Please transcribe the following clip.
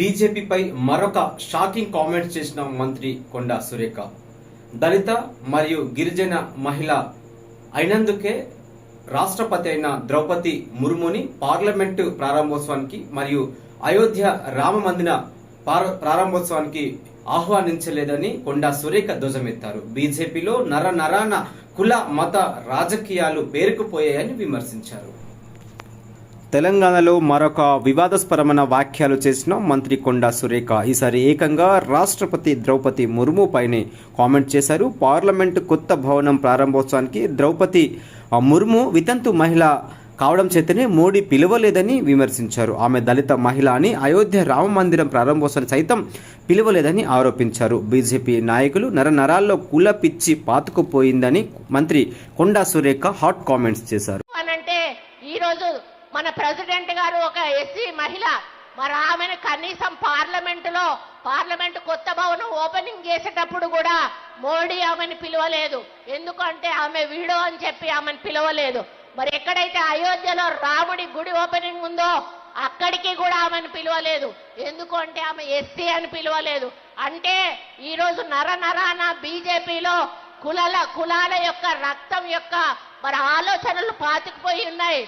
బీజేపీపై మరొక shocking comments చేసిన మంత్రి కొండా సురేఖ. దళిత మరియు గిరిజన మహిళ అయినందుకే రాష్ట్రపతి అయిన ద్రౌపది ముర్ముని పార్లమెంటు ప్రారంభోత్సవానికి మరియు అయోధ్య రామ మందిర పార- ప్రారంభోత్సవానికి ఆహ్వానించలేదని కొండా సురేఖ ధ్వజమెత్తారు. బీజేపీలో నర నరాన కుల మత రాజకీయాలు పేరుకుపోయాయని విమర్శించారు. తెలంగాణలో మరొక వివాదాస్పరమైన వ్యాఖ్యలు చేసిన మంత్రి కొండా సురేఖ. ఈసారి ఏకంగా రాష్ట్రపతి ద్రౌపది ముర్ము పైనే కామెంట్ చేశారు. పార్లమెంటు కొత్త భవనం ప్రారంభోత్సవానికి ద్రౌపది ముర్ము వితంతు మహిళ కావడం చేతనే మోడీ పిలవలేదని విమర్శించారు. ఆమె దళిత మహిళ అని అయోధ్య రామ మందిరం ప్రారంభోత్సవం సైతం పిలువలేదని ఆరోపించారు. బీజేపీ నాయకులు నరనరాల్లో కుల పిచ్చి పాతుకుపోయిందని మంత్రి కొండా సురేఖ హాట్ కామెంట్స్ చేశారు. మన ప్రెసిడెంట్ గారు ఒక ఎస్సీ మహిళ. మరి ఆమెను కనీసం పార్లమెంటులో పార్లమెంట్ కొత్త భవనం ఓపెనింగ్ చేసేటప్పుడు కూడా మోడీ ఆమెను పిలవలేదు. ఎందుకంటే ఆమె వీడో అని చెప్పి ఆమెను పిలవలేదు. మరి ఎక్కడైతే అయోధ్యలో రాముడి గుడి ఓపెనింగ్ ఉందో అక్కడికి కూడా ఆమెను పిలవలేదు. ఎందుకంటే ఆమె ఎస్సీ అని పిలవలేదు. అంటే ఈరోజు నర నరాన బీజేపీలో కులాల కులాల యొక్క రక్తం యొక్క మరి ఆలోచనలు పాతుకుపోయి ఉన్నాయి.